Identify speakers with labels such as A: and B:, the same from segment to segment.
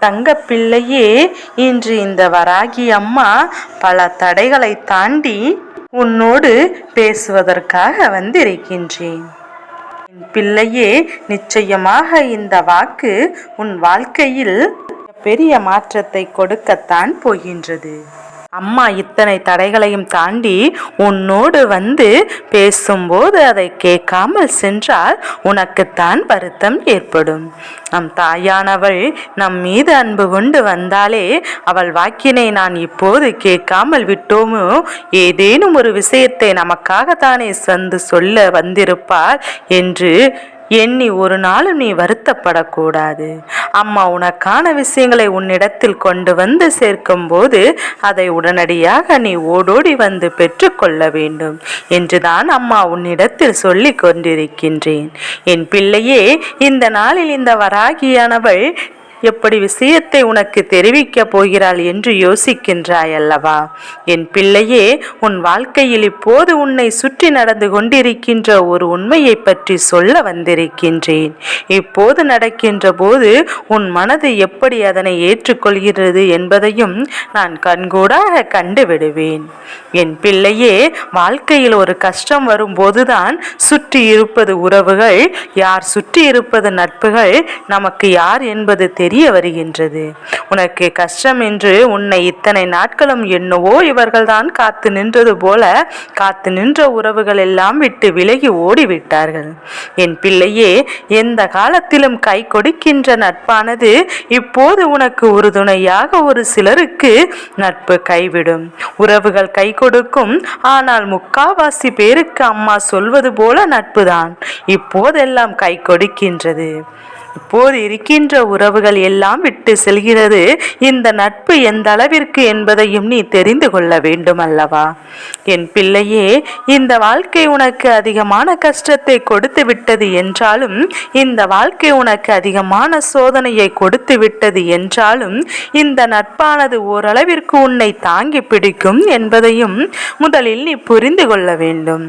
A: தங்க பிள்ளையே இன்று இந்த வராகி அம்மா பல தடைகளை தாண்டி உன்னோடு பேசுவதற்காக வந்திருக்கின்றேன். என் பிள்ளையே நிச்சயமாக இந்த வாக்கு உன் வாழ்க்கையில் பெரிய மாற்றத்தை கொடுக்கத்தான் போகின்றது. அம்மா இத்தனை தடைகளையும் தாண்டி உன்னோடு வந்து பேசும்போது அதை கேட்காமல் சென்றால் உனக்குத்தான் வருத்தம் ஏற்படும். நம் தாயானவள் நம் மீது அன்பு கொண்டு வந்தாலே அவள் வாக்கினை நான் இப்போது கேட்காமல் விட்டோமோ? ஏதேனும் ஒரு விஷயத்தை நமக்காகத்தானே சந்து சொல்ல வந்திருப்பார் என்று எண்ணி ஒரு நாளும் நீ வருத்தப்படக்கூடாது. அம்மா உனக்கான விஷயங்களை உன்னிடத்தில் கொண்டு வந்து சேர்க்கும் போது அதை உடனடியாக நீ ஓடோடி வந்து பெற்றுக்கொள்ள வேண்டும் என்றுதான் அம்மா உன்னிடத்தில் சொல்லி கொண்டிருக்கின்றேன். என் பிள்ளையே இந்த நாளில் இந்த வராகியானவள் எப்படி விஷயத்தை உனக்கு தெரிவிக்கப் போகிறாள் என்று யோசிக்கின்றாய் அல்லவா என் பிள்ளையே உன் வாழ்க்கையில் இப்போது உன்னை சுற்றி நடந்து கொண்டிருக்கின்ற ஒரு உண்மையை பற்றி சொல்ல வந்திருக்கின்றேன். இப்போது நடக்கின்ற போது உன் மனது எப்படி அதனை ஏற்றுக்கொள்கிறது என்பதையும் நான் கண்கூடாக கண்டு விடுவேன் என் பிள்ளையே வாழ்க்கையில் ஒரு கஷ்டம் வரும்போதுதான் சுற்றி இருப்பது உறவுகள் யார் சுற்றி இருப்பது நட்புகள் நமக்கு யார் என்பது தெரியும் தெரிய வருகின்றது. உனக்கு கஷ்டம் என்று உன்னை இத்தனை நாட்களும் என்னவோ இவர்கள்தான் காத்து நின்றது போல காத்து நின்ற உறவுகள் எல்லாம் விட்டு விலகி ஓடிவிட்டார்கள். என் பிள்ளையே எந்த காலத்திலும் கை கொடுக்கின்ற நட்பானது இப்போது உனக்கு உறுதுணையாக ஒரு சிலருக்கு நட்பு கைவிடும். உறவுகள் கை கொடுக்கும் ஆனால் முக்காவாசி பேருக்கு அம்மா சொல்வது போல நட்புதான். இப்போதெல்லாம் கை கொடுக்கின்றது. இப்போது இருக்கின்ற உறவுகள் எல்லாம் விட்டு செல்கிறது. இந்த நட்பு எந்த அளவிற்கு என்பதையும் நீ தெரிந்து கொள்ள வேண்டும் அல்லவா என் பிள்ளையே இந்த வாழ்க்கை உனக்கு அதிகமான கஷ்டத்தை கொடுத்து விட்டது என்றாலும் இந்த வாழ்க்கை உனக்கு அதிகமான சோதனையை கொடுத்து விட்டது என்றாலும் இந்த நட்பானது ஓரளவிற்கு உன்னை தாங்கி பிடிக்கும் என்பதையும் முதலில் நீ புரிந்து கொள்ள வேண்டும்.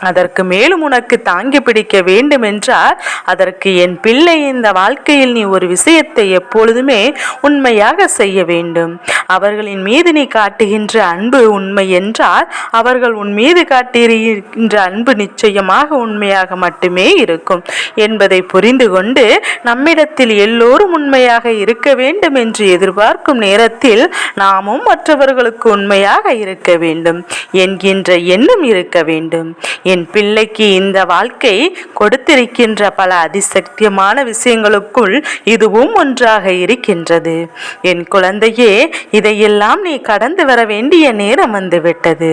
A: அதற்கு மேலும் உனக்கு தாங்கி பிடிக்க வேண்டும் என்றால் அதற்கு என் பிள்ளை இந்த வாழ்க்கையில் நீ ஒரு விஷயத்தை எப்பொழுதுமே உண்மையாக செய்ய வேண்டும். அவர்களின் மீது நீ காட்டுகின்ற அன்பு உண்மை என்றால் அவர்கள் உன் மீது காட்டியிருக்கின்ற அன்பு நிச்சயமாக உண்மையாக மட்டுமே இருக்கும். என்பதை புரிந்து கொண்டு நம்மிடத்தில் எல்லோரும் உண்மையாக இருக்க வேண்டும் என்று எதிர்பார்க்கும் நேரத்தில் நாமும் மற்றவர்களுக்கு உண்மையாக இருக்க வேண்டும். என்கின்ற எண்ணம் இருக்க வேண்டும். என் பிள்ளைக்கு இந்த வாழ்க்கை கொடுத்திருக்கின்ற பல அதிசக்தியமான விஷயங்களுக்குள் இதுவும் ஒன்றாக இருக்கின்றது. என் குழந்தையே இதையெல்லாம் நீ கடந்து வர வேண்டிய நேரம் வந்துவிட்டது.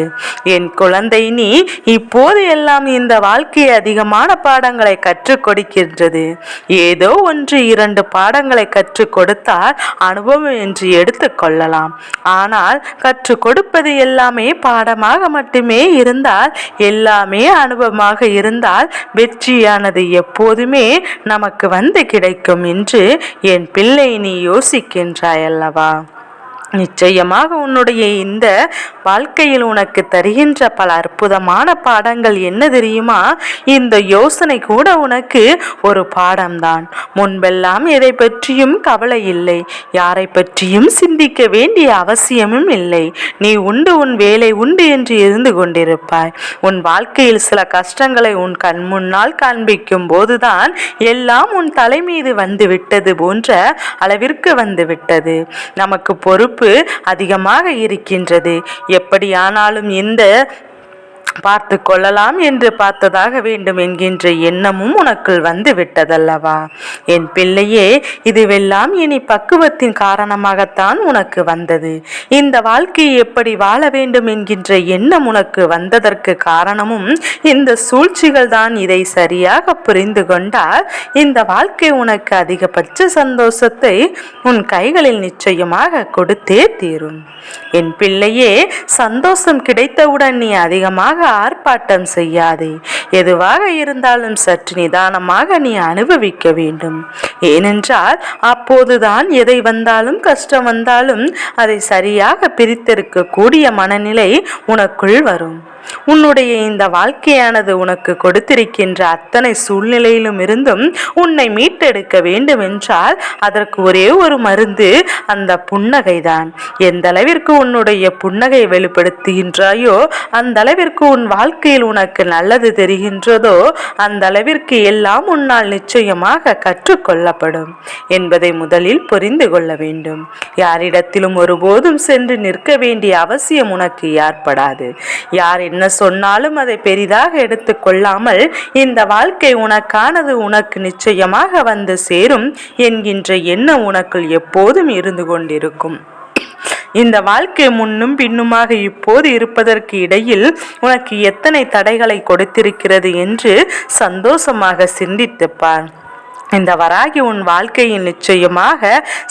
A: என் குழந்தை நீ இப்போது எல்லாம் இந்த வாழ்க்கை அதிகமான பாடங்களை கற்றுக் கொடுக்கின்றது. ஏதோ ஒன்று இரண்டு பாடங்களை கற்றுக் கொடுத்தால் அனுபவம் என்று எடுத்துக்கொள்ளலாம் ஆனால் கற்றுக் கொடுப்பது எல்லாமே பாடமாக மட்டுமே இருந்தால் எல்லாமே அனுபவமாக இருந்தால் வெற்றியானது எப்போதுமே நமக்கு வந்து கிடைக்கும் என்று என் பிள்ளை நீ யோசிக்கின்றாய் அல்லவா நிச்சயமாக உன்னுடைய இந்த வாழ்க்கையில் உனக்கு தருகின்ற பல அற்புதமான பாடங்கள் என்ன தெரியுமா? இந்த யோசனை கூட உனக்கு ஒரு பாடம்தான். முன்பெல்லாம் எதை பற்றியும் கவலை இல்லை. யாரை பற்றியும் சிந்திக்க வேண்டிய அவசியமும் இல்லை. நீ உண்டு உன் வேலை உண்டு என்று இருந்து கொண்டிருப்பாய். உன் வாழ்க்கையில் சில கஷ்டங்களை உன் கண் முன்னால் காண்பிக்கும் போதுதான் எல்லாம் உன் தலை மீது வந்து விட்டது போன்ற அளவிற்கு வந்து விட்டது. நமக்கு பொறுப்பு அதிகமாக இருக்கின்றது. எப்படியானாலும் இந்த பார்த்து கொள்ளலாம் என்று பார்த்ததாக வேண்டும் என்கின்ற எண்ணமும் உனக்குள் வந்து விட்டதல்லவா என் பிள்ளையே இதுவெல்லாம் இனி பக்குவத்தின் காரணமாகத்தான் உனக்கு வந்தது. இந்த வாழ்க்கையை எப்படி வாழ வேண்டும் என்கின்ற எண்ணம் உனக்கு வந்ததற்கு காரணமும் இந்த சூழ்ச்சிகள் தான் இதை சரியாக புரிந்து கொண்டால் இந்த வாழ்க்கை உனக்கு அதிகபட்ச சந்தோஷத்தை உன் கைகளில் நிச்சயமாக கொடுத்தே தீரும். என் பிள்ளையே சந்தோஷம் கிடைத்தவுடன் நீ அதிகமாக ஆர்ப்பாட்டம் செய்யாதே? எதுவாக இருந்தாலும் சற்று நிதானமாக நீ அனுபவிக்க வேண்டும். ஏனென்றால் அப்போதுதான் எதை வந்தாலும் கஷ்டம் வந்தாலும் அதை சரியாக பிரித்தெடுக்க கூடிய மனநிலை உனக்குள் வரும். உன்னுடைய இந்த வாழ்க்கையானது உனக்கு கொடுத்திருக்கின்ற அத்தனை சூழ்நிலையிலும் இருந்தும் உன்னை மீட்டெடுக்க வேண்டும் என்றால் அதற்கு ஒரே ஒரு மருந்து அந்த புன்னகைதான். எந்த அளவிற்கு உன்னுடைய புன்னகை வெளிப்படுத்துகின்றாயோ அந்த அளவிற்கு உன் வாழ்க்கையில் உனக்கு நல்லது தெரிகின்றதோ அந்த அளவிற்கு எல்லாம் உன்னால் நிச்சயமாக கற்றுக்கொள்ளப்படும் என்பதை முதலில் புரிந்து கொள்ள வேண்டும். யாரிடத்திலும் ஒருபோதும் சென்று நிற்க வேண்டிய அவசியம் உனக்கு ஏற்படாது. யாரின் என்ன சொன்னாலும் அதை பெரிதாக எடுத்துக்கொள்ளாமல் இந்த வாழ்க்கை உனக்கானது உனக்கு நிச்சயமாக வந்து சேரும் என்கின்ற எண்ணம் உனக்குள் எப்போதும் இருந்து கொண்டிருக்கும். இந்த வாழ்க்கை முன்னும் பின்னுமாக இப்போது இருப்பதற்கு இடையில் உனக்கு எத்தனை தடைகளை கொடுத்திருக்கிறது என்று சந்தோஷமாக சிந்தித்துப்பார் இந்த வராகி உன் வாழ்க்கையின் நிச்சயமாக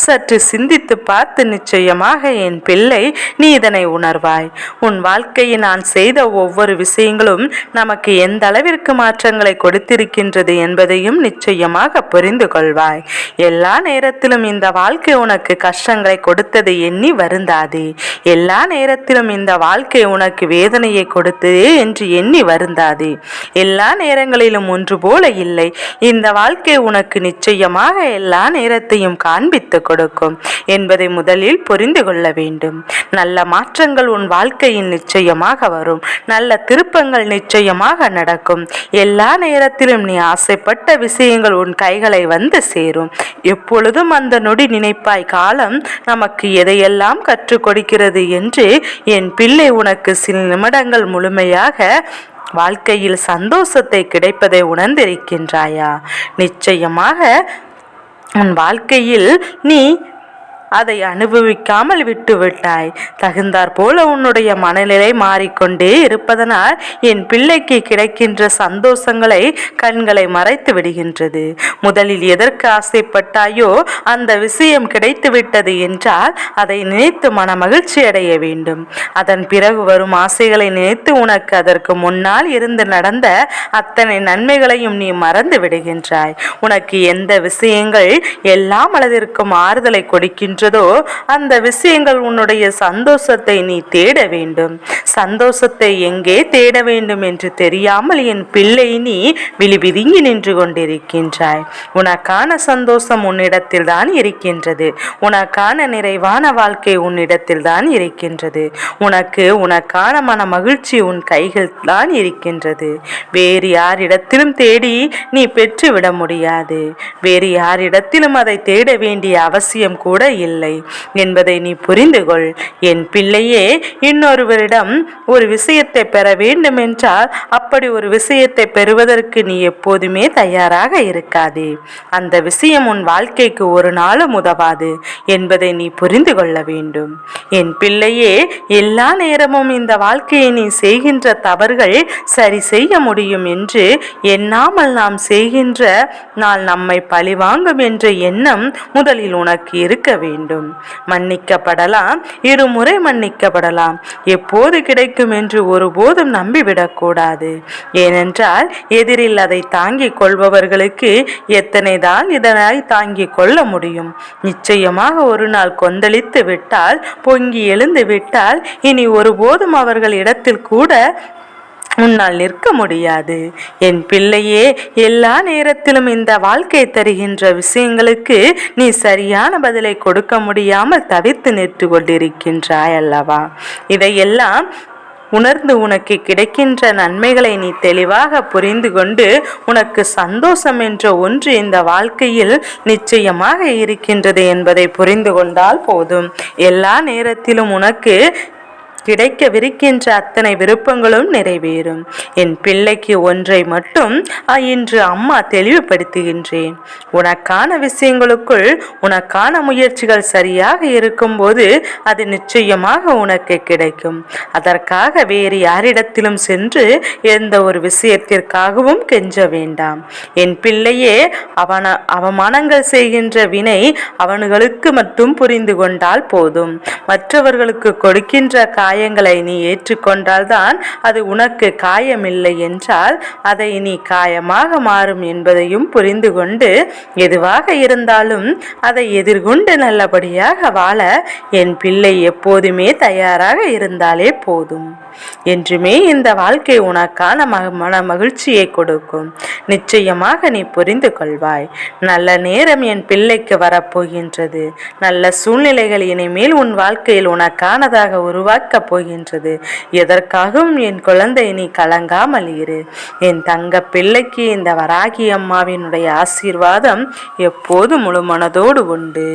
A: சற்று சிந்தித்து பார்த்து நிச்சயமாக என் பிள்ளை நீ இதனை உணர்வாய். உன் வாழ்க்கையில் நான் செய்த ஒவ்வொரு விஷயங்களும் நமக்கு எந்த அளவிற்கு மாற்றங்களை கொடுத்திருக்கின்றது என்பதையும் நிச்சயமாக புரிந்து கொள்வாய். எல்லா நேரத்திலும் இந்த வாழ்க்கை உனக்கு கஷ்டங்களை கொடுத்தது எண்ணி வருந்தாதே. எல்லா நேரத்திலும் இந்த வாழ்க்கை உனக்கு வேதனையை கொடுத்ததே என்று எண்ணி வருந்தாதே. எல்லா நேரங்களிலும் ஒன்று போல இல்லை. இந்த வாழ்க்கை உனக்கு உனக்கு நிச்சயமாக எல்லா நேரத்தையும் காண்பித்து கொடுக்கும் என்பதை முதலில் புரிந்து கொள்ள வேண்டும். நல்ல மாற்றங்கள் உன் வாழ்க்கையில் நிச்சயமாக வரும். நல்ல திருப்பங்கள் நிச்சயமாக நடக்கும். எல்லா நேரத்திலும் நீ ஆசைப்பட்ட விஷயங்கள் உன் கைகளை வந்து சேரும். எப்பொழுதும் அந்த நொடி நினைப்பாய் காலம் நமக்கு எதையெல்லாம் கற்றுக் கொடுக்கிறது? என்று என் பிள்ளை உனக்கு சில நிமிடங்கள் முழுமையாக வாழ்க்கையில் சந்தோஷத்தை கிடைப்பதை உணர்ந்திருக்கின்றாயா? நிச்சயமாக உன் வாழ்க்கையில் நீ அதை அனுபவிக்காமல் விட்டுவிட்டாய். தகுந்தாற் போல உன்னுடைய மனநிலை மாறிக்கொண்டே இருப்பதனால் என் பிள்ளைக்கு கிடைக்கின்ற சந்தோஷங்களை கண்களை மறைத்து விடுகின்றது. முதலில் எதற்கு ஆசைப்பட்டாயோ அந்த விஷயம் கிடைத்துவிட்டது என்றால் அதை நினைத்து மன மகிழ்ச்சி அடைய வேண்டும். அதன் பிறகு வரும் ஆசைகளை நினைத்து உனக்கு அதற்கு முன்னால் இருந்து நடந்த அத்தனை நன்மைகளையும் நீ மறந்து விடுகின்றாய். உனக்கு எந்த விஷயங்கள் எல்லா மனதிற்கும் ஆறுதலை கொடுக்கின்ற இருக்கின்றதோ அந்த விஷயங்கள் உன்னுடைய சந்தோஷத்தை நீ தேட வேண்டும். சந்தோஷத்தை எங்கே தேட வேண்டும் என்று தெரியாமல் என் பிள்ளை நீ விழிவிதுங்கி நின்று கொண்டிருக்கின்றாய். உனக்கான சந்தோஷம் உன்னிடத்தில் தான் இருக்கின்றது. உனக்கான நிறைவான வாழ்க்கை உன்னிடத்தில் தான் இருக்கின்றது. உனக்கு உனக்கான மன மகிழ்ச்சி உன் கைகள் தான் இருக்கின்றது. வேறு யாரிடத்திலும் தேடி நீ பெற்றுவிட முடியாது. வேறு யாரிடத்திலும் அதை தேட வேண்டிய அவசியம் கூட இல்லை. இல்லை என்பதை நீ புரிந்து கொள் என் பிள்ளையே இன்னொருவரிடம் ஒரு விஷயத்தை பெற வேண்டும் என்றால் அப்படி ஒரு விஷயத்தை பெறுவதற்கு நீ எப்போதுமே தயாராக இருக்காதே. அந்த விஷயம் உன் வாழ்க்கைக்கு ஒரு நாளும் உதவாது என்பதை நீ புரிந்து கொள்ள வேண்டும். என் பிள்ளையே எல்லா நேரமும் இந்த வாழ்க்கையை நீ செய்கின்ற தவறுகள் சரி செய்ய முடியும் என்று எண்ணாமல் நாம் செய்கின்ற நாள் நம்மை பழிவாங்கும் என்ற எண்ணம் முதலில் உனக்கு இருக்க வேண்டும். வேண்டும். மன்னிக்கப்படலாம். இருமுறை மன்னிக்கப்படலாம். எப்போது கிடைக்கும் என்று ஒருபோதும் நம்பிவிடக்கூடாது. ஏனென்றால் எதிரில் அதை தாங்கிக் கொள்பவர்களுக்கு எத்தனை தான் இதனை தாங்கிக் கொள்ள முடியும்? நிச்சயமாக ஒரு நாள் கொந்தளித்து விட்டால் பொங்கி எழுந்து விட்டால் இனி ஒருபோதும் அவர்கள் இடத்தில் கூட உன்னால் நிற்க முடியாது. என் பிள்ளையே எல்லா நேரத்திலும் இந்த வாழ்க்கை தருகின்ற விஷயங்களுக்கு நீ சரியான பதிலை கொடுக்க முடியாமல் தவித்து நின்று கொண்டிருக்கின்றாய் அல்லவா? இதையெல்லாம் உணர்ந்து உனக்கு கிடைக்கின்ற நன்மைகளை நீ தெளிவாக புரிந்து கொண்டு உனக்கு சந்தோஷம் என்ற ஒன்று இந்த வாழ்க்கையில் நிச்சயமாக இருக்கின்றது என்பதை புரிந்து கொண்டால் போதும். எல்லா நேரத்திலும் உனக்கு கிடைக்கவிருக்கின்ற அத்தனை விருப்பங்களும் நிறைவேறும். என் பிள்ளைக்கு ஒன்றை மட்டும் இன்று அம்மா தெளிவுபடுத்துகின்றேன். உனக்கான விஷயங்களுக்குள் உனக்கான முயற்சிகள் சரியாக இருக்கும்போது அது நிச்சயமாக உனக்கு கிடைக்கும். அதற்காக வேறு யாரிடத்திலும் சென்று எந்த ஒரு விஷயத்திற்காகவும் கெஞ்ச வேண்டாம். என் பிள்ளையே அவன அவமானங்கள் செய்கின்ற வினை அவனுகளுக்கு மட்டும் புரிந்து கொண்டால் போதும். மற்றவர்களுக்கு கொடுக்கின்ற காய் காயங்களை நீ ஏற்றுக்கொண்டால்தான் அது உனக்கு காயமில்லை என்றால் அதை நீ காயமாக மாறும் என்பதையும் புரிந்து கொண்டு எதுவாக இருந்தாலும் அதை எதிர்கொண்டு நல்லபடியாக வாழ என் பிள்ளை எப்போதுமே தயாராக இருந்தாலே போதும். என்றுமே இந்த வாழ்க்கை உனக்கான மக மன மகிழ்ச்சியை கொடுக்கும். நிச்சயமாக நீ புரிந்து கொள்வாய். நல்ல நேரம் என் பிள்ளைக்கு வரப்போகின்றது. நல்ல சூழ்நிலைகள் இனிமேல் உன் வாழ்க்கையில் உனக்கானதாக உருவாக்க போகின்றது. எதற்காகவும் என் குழந்தை நீ கலங்காமல் இரு. என் தங்க பிள்ளைக்கு இந்த வராகி அம்மாவினுடைய ஆசீர்வாதம் எப்போது முழு மனதோடு உண்டு.